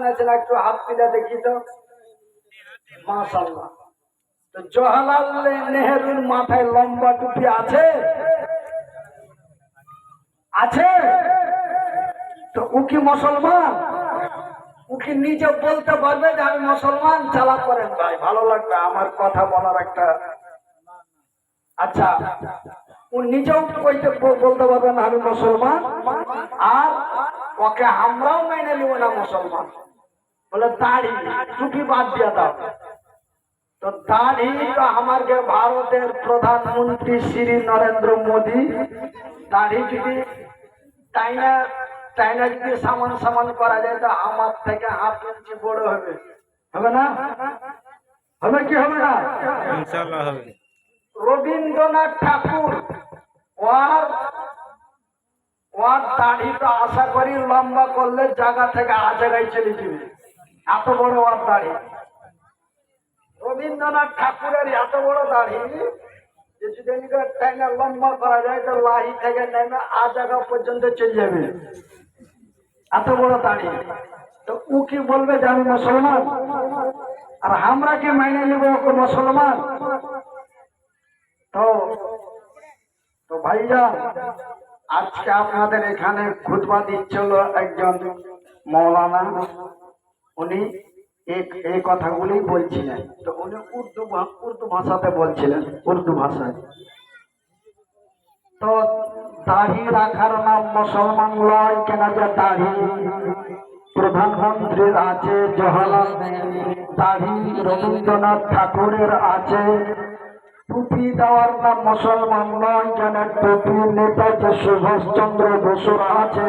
শুনেছেন একটু হাত তুলে দেখি তো? মাশাল্লাহ তো জওয়াহরলাল নেহেরুর মাথায় লম্বা টুপি আছে? আছে? তো ও কি মুসলমান? ও কি নিজে বলতে পারবে যে আমি মুসলমান? চালা করেন ভাই, ভালো লাগবে। আমার কথা বলার একটা আচ্ছা ও নিজেও কইতে বলতে পারবে না আমি মুসলমান? আর ওকে আমরাও মেনে নিব না মুসলমান। বলে দাড়ি টুপি বাদ দিয়ে দাও। তো দাড়ি তো আমার যে ভারতের প্রধানমন্ত্রী শ্রী নরেন্দ্র মোদী দাড়ি যদি চাইনা চাইনা যদি সামান সামান করা যায় তো আমার থেকে হাফ ইঞ্চি বড় হবে। হবে না? হবে কি হবে না? ইনশাল্লাহ হবে। রবীন্দ্রনাথ ঠাকুর ওর ওর দাড়ি তো আশা করি লম্বা করলে জায়গা থেকে আ জায়গায় চলে যাবে। এত বড় ওর দাড়ি। রবীন্দ্রনাথ ঠাকুরের এত বড় দাড়ি যে যদি এদিকে লম্বা করা যায় তো লাহি থেকে নেমে আ জায়গা পর্যন্ত চলে যাবে। এত বড় দাড়ি। তো ও কি বলবে যে আমি মুসলমান? আর আমরা কি মাইনে নেব ওকে মুসলমান? তো তো ভাইজান, আজকে আপনাদের এখানে খুতবা দিচ্ছিল একজন মৌলানা। উনি এই- কথাগুলি বলছিলেন। তো উনি উর্দু উর্দু ভাষাতে বলছিলেন, উর্দু ভাষায়। তো দাড়ি রাখার নাম মুসলমান লয়, কেন যে দাড়ি? প্রধানমন্ত্রীর আছে জওয়াহরলাল দাড়ি রবীন্দ্রনাথ ঠাকুরের আছে। টুপি দেওয়ার নাম মুসলমান নয় কেন টুপি নেতাজি সুভাষ চন্দ্র বসুর আছে?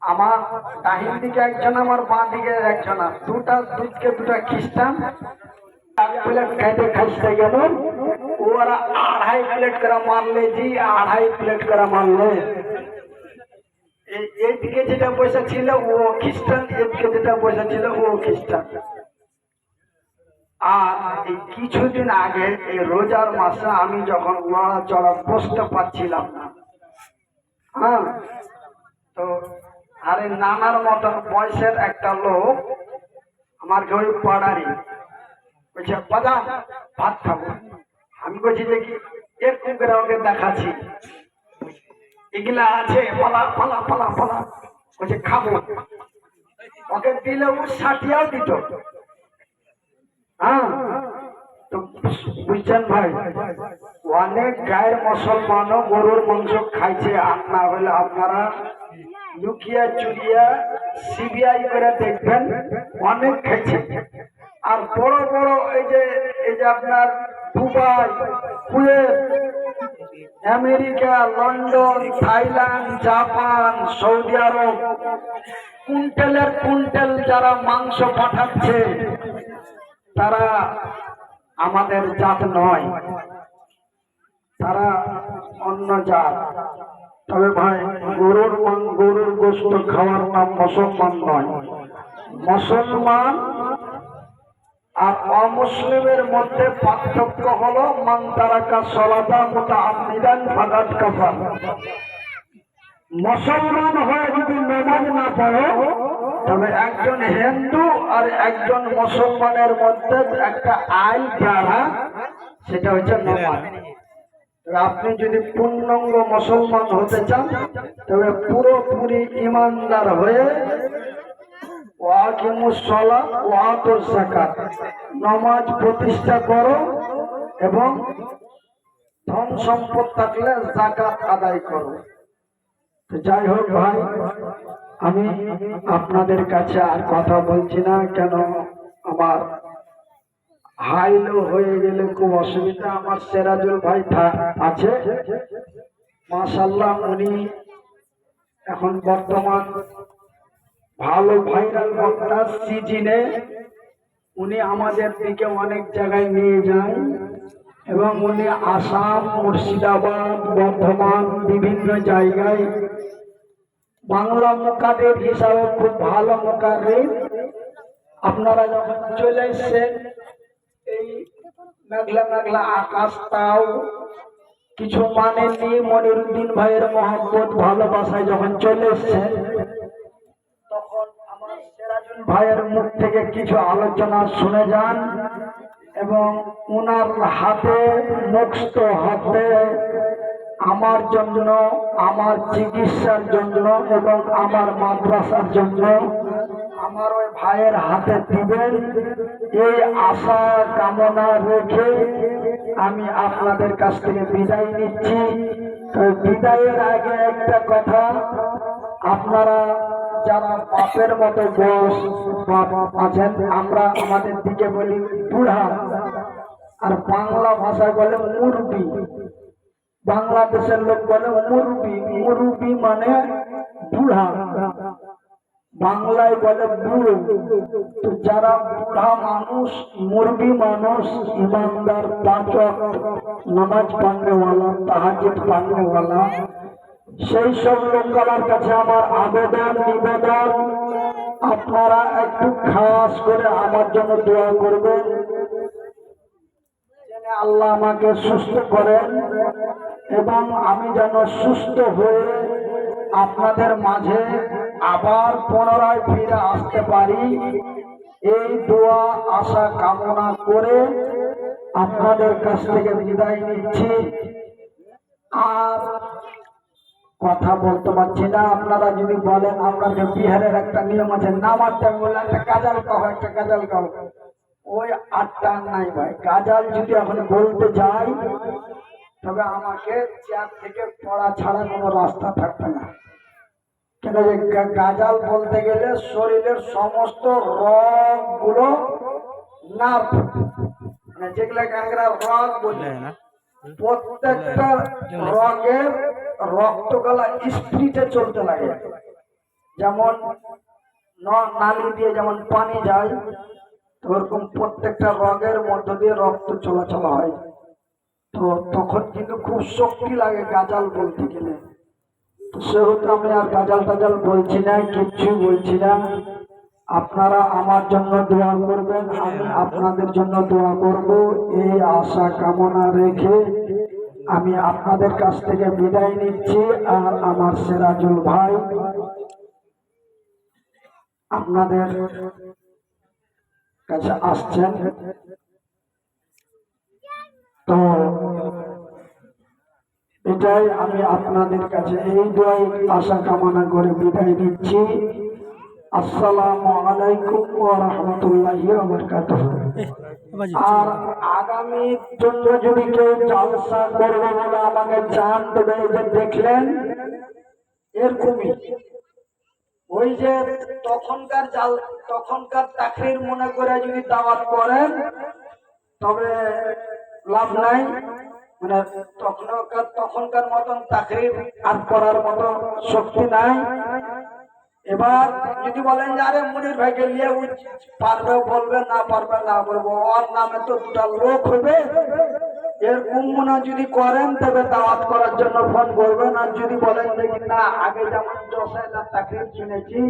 আমার ডাহিন দিকে একজন, আমার বাঁ দিকে একজনা। দুটা দুধকে দুটা খ্রিস্টান এক প্লেট খাইতে খাইতে গেল ওরা আড়াই প্লেট করে মারলে জি, আড়াই প্লেট করে মারলে। এই- এইদিকে যেটা পয়সা ছিল, ও খ্রিস্টান, এদিকে যেটা পয়সা ছিল, ও খ্রিস্টান। আর এই কিছুদিন আগে, এই রোজার মাসে আমি যখন নড়াচড়া বসতে পারছিলাম না হ্যাঁ তো আরে নানার মতন বয়সের একটা লোক আমার ওই পাড়ারই বলছে বাদাম ভাত খাব। আমি বলছি কি এরকম করে ওকে দেখাচ্ছি। এগুলা আছে, পালা পালা পালা পালা। বলছে, খাব। ওকে দিলে ও ষাটিয়াও দিত। হ্যাঁ? তো বুঝছেন ভাই, অনেক গায়ের মুসলমানও গরুর মাংস খাইছে। আর না হলে আপনারা লুকিয়া চুরিয়া সিবিআই করে দেখবেন অনেক খাইছে আর বড় বড় এই যে এই যে আপনার Dubai, Kuwait, America, London, Thailand, Japan, Saudi আরব, কুইন্টেলের কুইন্টেল যারা মাংস পাঠাচ্ছে, তারা আমাদের জাত নয়, তারা অন্য জাত। তবে ভাই, গরুর গরুর গোস্ত খাওয়ার নাম মুসলমান নয়। মুসলমান আর অমুসলিমের মধ্যে পার্থক্য হলো মান তারাকা সলাতা মোটা আমিদান ফাদাত কাফার। মুসলমান হয়ে যদি নামাজ না পড়ো, তবে একজন হিন্দু আর একজন মুসলমানের মধ্যে একটা আইন যারা, সেটা হচ্ছে নামাজ। আপনি যদি পূর্ণাঙ্গ মুসলমান হতে চান, তবে পুরোপুরি ইমানদার হয়ে ওয়াকিমুসলা ওয়াতুর জাকাত নামাজ প্রতিষ্ঠা করো এবং ধন সম্পদ থাকলে জাকাত আদায় করো। যাই হোক ভাই, আমি আপনাদের কাছে আর কথা বলছি না, কেন আমার হাইলো হয়ে গেলে খুব অসুবিধা। আমার সেরাজুল ভাই আছে। মাশাল্লাহ উনি এখন বর্তমান ভালো ভাইরাল বক্তা সিজিনে। উনি আমাদের দিকে অনেক জায়গায় নিয়ে যান এবং উনি আসাম, মুর্শিদাবাদ, বর্ধমান বিভিন্ন জায়গায় বাংলা মোকাদের হিসাবে খুব ভালো মোকাদের আপনারা যখন চলে এসছেন এই মেঘলা মেঘলা আকাশ তাও। কিছু মানেননি মনিরুদ্দিন ভাইয়ের মহব্বত, ভালোবাসায় যখন চলে এসছেন তখন আমার সিরাজুল ভাইয়ের মুখ থেকে কিছু আলোচনা শুনে যান এবং ওনার হাতে মুক্ত হাতে আমার জন্য আমার চিকিৎসার জন্য এবং আমার মাদ্রাসার জন্য আমার ওই ভাইয়ের হাতে দিবেন এই আশা কামনা রেখে আমি আপনাদের কাছ থেকে বিদায় নিচ্ছি। বিদায়ের আগে একটা কথা, আপনারা যারা বাপের মতো বয়স বাপ আছেন, আমরা আমাদের দিকে বলি বুড়া। আর বাংলা ভাষায় বলে মুরবি। বাংলাদেশের লোক বলে মুরবি। মুরবি মানে বুড়া। বাংলায় বলে বুড়ো যারা বুড়া মানুষ মুরগি মানুষ, ইমানদার, পাচক, নামাজ পান্নেওয়ালা তাহাজিদ পান্নেওয়ালা সেই সব লোকগুলোর কাছে আমার আবেদন, নিবেদন। আপনারা একটু খাস করে আমার জন্য দোয়া করবেন। আল্লাহ আমাকে সুস্থ করেন এবং আমি যেন সুস্থ হয়ে আপনাদের মাঝে আবার পুনরায় ফিরে আসতে পারি। এই দোয়া, আশা, কামনা করে আপনাদের কাছ থেকে বিদায় নিচ্ছি। আর কথা বলতে পারছি না। আপনারা যদি বলেন আপনাদের বিহারের একটা নিয়ম আছে নামার টাইম বললে একটা কাজাল কাহ একটা কাজাল কাহ ওই আটটা নাই ভাই। কাজাল যদি এখন বলতে যাই, তবে আমাকে চেয়ার থেকে পড়া ছাড়া কোনো রাস্তা থাকবে না। গাজাল বলতে গেলে শরীরের সমস্ত রগগুলো নার্ভ মানে যেগুলোকে আমরা রগ বলি প্রত্যেকটা রগের স্পিডে চলতে লাগে। যেমন ন- নালি দিয়ে যেমন পানি যায় তো ওরকম প্রত্যেকটা রগের মধ্য দিয়ে রক্ত চলাচল হয়। তো তখন কিন্তু খুব শক্তি লাগে গাজাল বলতে গেলে। সেহেতু আমি আর গাজাল টাজাল বলছি না, কিচ্ছু বলছি না। আপনারা আমার জন্য দোয়া করবেন, আমি আপনাদের জন্য দোয়া করব। এই আশা কামনা রেখে আমি আপনাদের কাছ থেকে বিদায় নিচ্ছি। আর আমার সেরাজুল ভাই, আপনাদের কাছে আসছেন। তো এটাই আমি আপনাদের কাছে এই দোয়াই আশা কামনা করে বিদায় দিচ্ছি আসসালামু আলাইকুম ওয়া রাহমাতুল্লাহি ওয়া বারাকাতুহু। আর আগামী জন্য যদি কেউ জলসা করবে বলে আমাকে চান তবে যে দেখলেন, এরকমই। ওই যে তখনকার জাল, তখনকার চাকরির মনে করে যদি দাওয়াত করেন, তবে লাভ নাই। মানে তখনকার তখনকার মতন চাকরির আর করার মতো শক্তি নাই। এবার যদি বলেন যে, আরে মুনির ভাইকে নিয়ে পারবে, বলবে, না পারবে, না বলব, ওর নামে তো দুটা লোক হবে। এরকম মনে যদি করেন, তবে দাওয়াত করার জন্য ফোন করবেন। আর যদি বলেন দেখি না, আগে যেমন হাজার চাকরি শুনেছি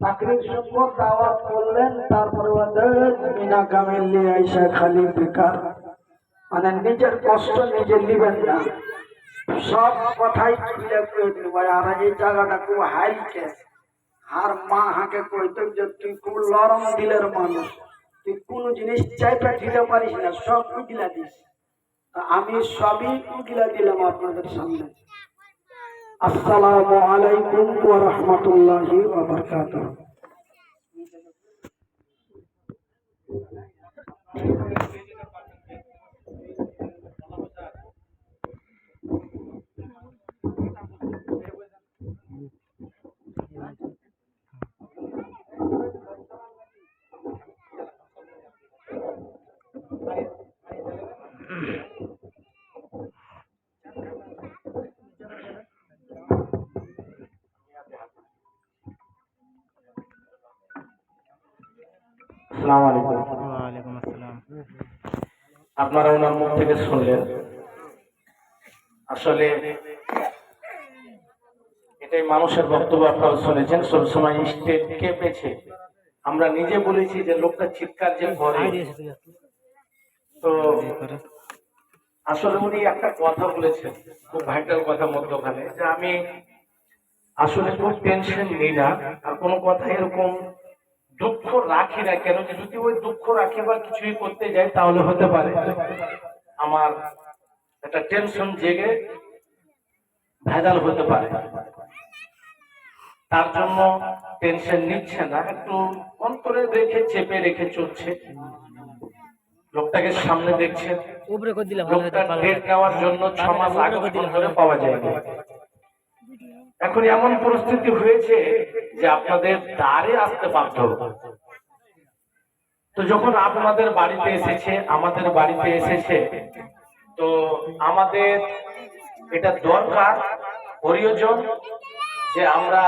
চাকরির শুনব, দাওয়াত করলেন, তারপরে ওদের বিনা কামে নিয়ে আইসা খালি বেকার। মানে নিজের কষ্ট নিজে নিবেন না। সব কথাই দিব আর এই জায়গাটা খুব হাই কেস আর মা হাঁকে কইতো যে তুই খুব লরম দিলের মানুষ, তুই কোনো জিনিস চাইপা দিতে পারিস না, সব উগিলা দিস। আমি সবই উগিলা দিলাম আপনাদের সামনে। আসসালামু আলাইকুম ওয়া রাহমাতুল্লাহি ওয়া বারাকাতুহু। আসসালামু আলাইকুম। আপনারা ওনার মুখ থেকে শুনলেন। আসলে এটাই মানুষের বক্তব্য আপনারা শুনেছেন। সবসময় স্টেট কে পেছে আমরা নিজে বলেছি যে লোকটা চিৎকার যে করে। তো আসলে উনি একটা কথা বলেছেন। খুব ভাইটাল কথা মধ্যখানে। যে আমি আসলে খুব টেনশন নিই না। আর কোনো কথা এরকম দুঃখ রাখি না কেন? যদি ওই দুঃখ রাখি বা কিছুই করতে যাই তাহলে হতে পারে। আমার একটা টেনশন জেগে ভেজাল হতে পারে। তার জন্য টেনশন নিচ্ছে না একটু অন্তরে রেখে চেপে রেখে চলছে। লোকটাকে সামনে দিলে লোকটা ডেট নেওয়ার জন্য ছ মাস আগে করে পাওয়া যায়নি। এখন এমন পরিস্থিতি হয়েছে যে আপনাদের দ্বারে আসতে বাধ্য তো যখন আপনাদের বাড়িতে এসেছে, আমাদের বাড়িতে এসেছে, তো আমাদের এটা দরকার, প্রয়োজন যে আমরা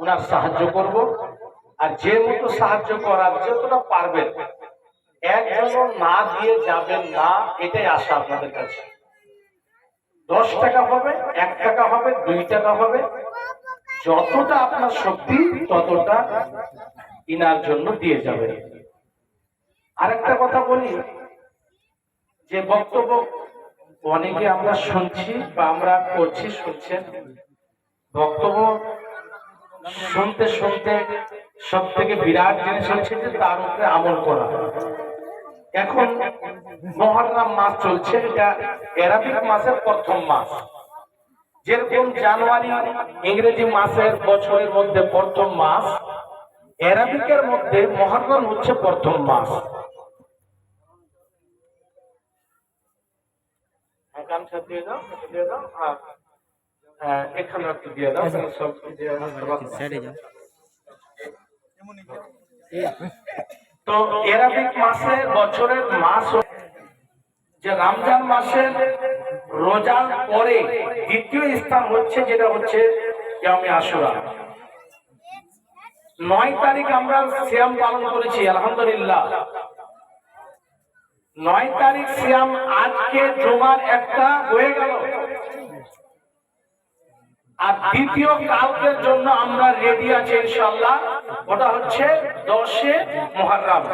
ওনার সাহায্য করব। আর যে মতো সাহায্য করার যতটা পারবেন, একজনও না দিয়ে যাবেন না, এটাই আশা আপনাদের কাছে। দশ টাকা হবে, এক টাকা হবে, দুই টাকা হবে যতটা আপনার শক্তি, ততটা ইনার জন্য দিয়ে যাবেন আরেকটা কথা বলি, যে বক্তব্য অনেকে আমরা শুনছি বা আমরা করছি, শুনছেন। বক্তব্য শুনতে শুনতে সব থেকে বিরাট জিনিস হচ্ছে যে তার উপরে আমল করা। এখন মহরম মাস চলছে, এটা অ্যারাবিক মাসের প্রথম মাস। যেরকম জানুয়ারি ইংরেজি মাসের বছরের মধ্যে প্রথম মাস অ্যারাবিকের মধ্যে মহরম হচ্ছে প্রথম মাস হ্যাঁ, এখানে একটু দিয়ে দাও, সব। সাইডে যাও তো এরাবিক মাসে বছরের মাস যে রমজান মাসের রোজার পরে দ্বিতীয় স্থান হচ্ছে যেটা হচ্ছে ইয়ামে নয় তারিখ আমরা সিয়াম পালন করেছি, আলহামদুলিল্লাহ। নয় তারিখ সিয়াম আজকে জমার একটা হয়ে গেল। আর দ্বিতীয় কালকের জন্য আমরা রেডি আছি ইনশাল্লাহ ওটা হচ্ছে দশে মহারাম